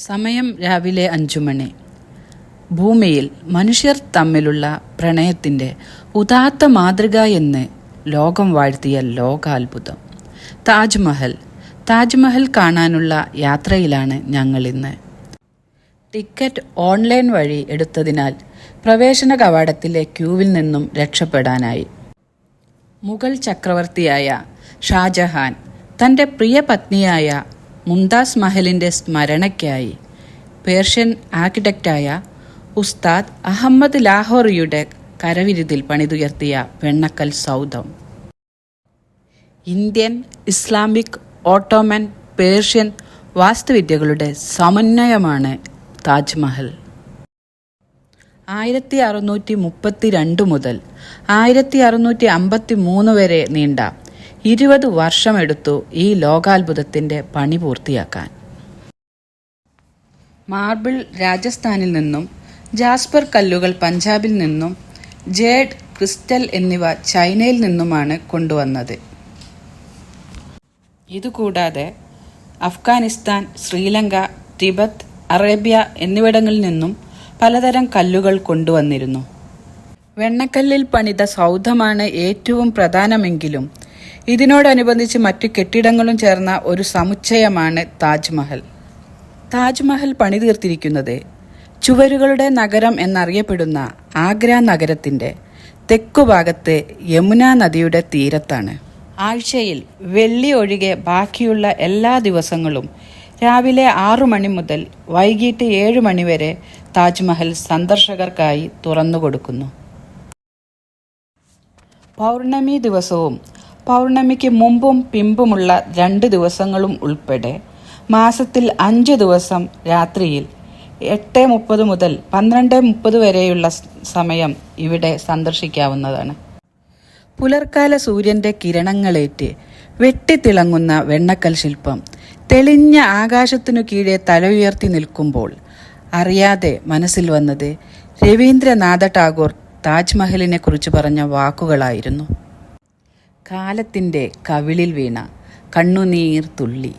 സമയം രാവിലെ അഞ്ചു മണി. ഭൂമിയിൽ മനുഷ്യർ തമ്മിലുള്ള പ്രണയത്തിന്റെ ഉദാത്ത മാതൃക എന്ന് ലോകം വാഴ്ത്തിയ ലോകാത്ഭുതം. താജ്മഹൽ. താജ്മഹൽ കാണാനുള്ള യാത്രയിലാണ് ഞങ്ങളിന്ന് ടിക്കറ്റ് ഓൺലൈൻ വഴി എടുത്തതിനാൽ പ്രവേശന കവാടത്തിലെ ക്യൂവിൽ നിന്നും രക്ഷപ്പെടാനായി. മുഗൾ ചക്രവർത്തിയായ ഷാജഹാൻ തന്റെ പ്രിയ പത്നിയായ മുംതാസ് മഹലിന്റെ സ്മരണയ്ക്കായി പേർഷ്യൻ ആർക്കിടെക്റ്റായ ഉസ്താദ് അഹമ്മദ് ലാഹോറിയുടെ കരവിരുതിൽ പണിതുയർത്തിയ വെണ്ണക്കൽ സൗധം. ഇന്ത്യൻ ഇസ്ലാമിക് ഓട്ടോമൻ പേർഷ്യൻ വാസ്തുവിദ്യകളുടെ സമന്വയമാണ് താജ്മഹൽ. ആയിരത്തി അറുന്നൂറ്റി മുപ്പത്തി രണ്ട് മുതൽ ആയിരത്തി അറുന്നൂറ്റി അമ്പത്തി മൂന്ന് വരെ നീണ്ട ഇരുപത് വർഷമെടുത്തു ഈ ലോകാത്ഭുതത്തിന്റെ പണി പൂർത്തിയാക്കാൻ. മാർബിൾ രാജസ്ഥാനിൽ നിന്നും ജാസ്പർ കല്ലുകൾ പഞ്ചാബിൽ നിന്നും ജേഡ് ക്രിസ്റ്റൽ എന്നിവ ചൈനയിൽ നിന്നുമാണ് കൊണ്ടുവന്നത്. ഇതുകൂടാതെ അഫ്ഗാനിസ്ഥാൻ ശ്രീലങ്ക ടിബത്ത് അറേബ്യ എന്നിവിടങ്ങളിൽ നിന്നും പലതരം കല്ലുകൾ കൊണ്ടുവന്നിരുന്നു. വെണ്ണക്കല്ലിൽ പണിത സൗധമാണ് ഏറ്റവും പ്രധാനമെങ്കിലും ഇതിനോടനുബന്ധിച്ച് മറ്റു കെട്ടിടങ്ങളും ചേർന്ന ഒരു സമുച്ചയമാണ് താജ്മഹൽ. താജ്മഹൽ പണിതീർത്തിരിക്കുന്നത് ചുവരുകളുടെ നഗരം എന്നറിയപ്പെടുന്ന ആഗ്ര നഗരത്തിന്റെ തെക്കുഭാഗത്തെ യമുന നദിയുടെ തീരത്താണ്. ആഴ്ചയിൽ വെള്ളി ഒഴികെ ബാക്കിയുള്ള എല്ലാ ദിവസങ്ങളും രാവിലെ ആറു മണി മുതൽ വൈകിട്ട് ഏഴ് മണി വരെ താജ്മഹൽ സന്ദർശകർക്കായി തുറന്നു കൊടുക്കുന്നു പൗർണമി ദിവസവും പൗർണമിക്ക് മുമ്പും പിമ്പുമുള്ള രണ്ട് ദിവസങ്ങളും ഉൾപ്പെടെ മാസത്തിൽ അഞ്ച് ദിവസം രാത്രിയിൽ എട്ട് മുപ്പത് മുതൽ പന്ത്രണ്ട് മുപ്പത് വരെയുള്ള സമയം ഇവിടെ സന്ദർശിക്കാവുന്നതാണ്. പുലർക്കാല സൂര്യന്റെ കിരണങ്ങളേറ്റ് വെട്ടിത്തിളങ്ങുന്ന വെണ്ണക്കൽ ശില്പം തെളിഞ്ഞ ആകാശത്തിനു കീഴെ തല ഉയർത്തി നിൽക്കുമ്പോൾ അറിയാതെ മനസ്സിൽ വന്നത് രവീന്ദ്രനാഥ ടാഗോർ താജ്മഹലിനെ കുറിച്ച് പറഞ്ഞ വാക്കുകളായിരുന്നു. കാലത്തിന്റെ കവിളിൽ വീണ കണ്ണുനീർ തുള്ളി.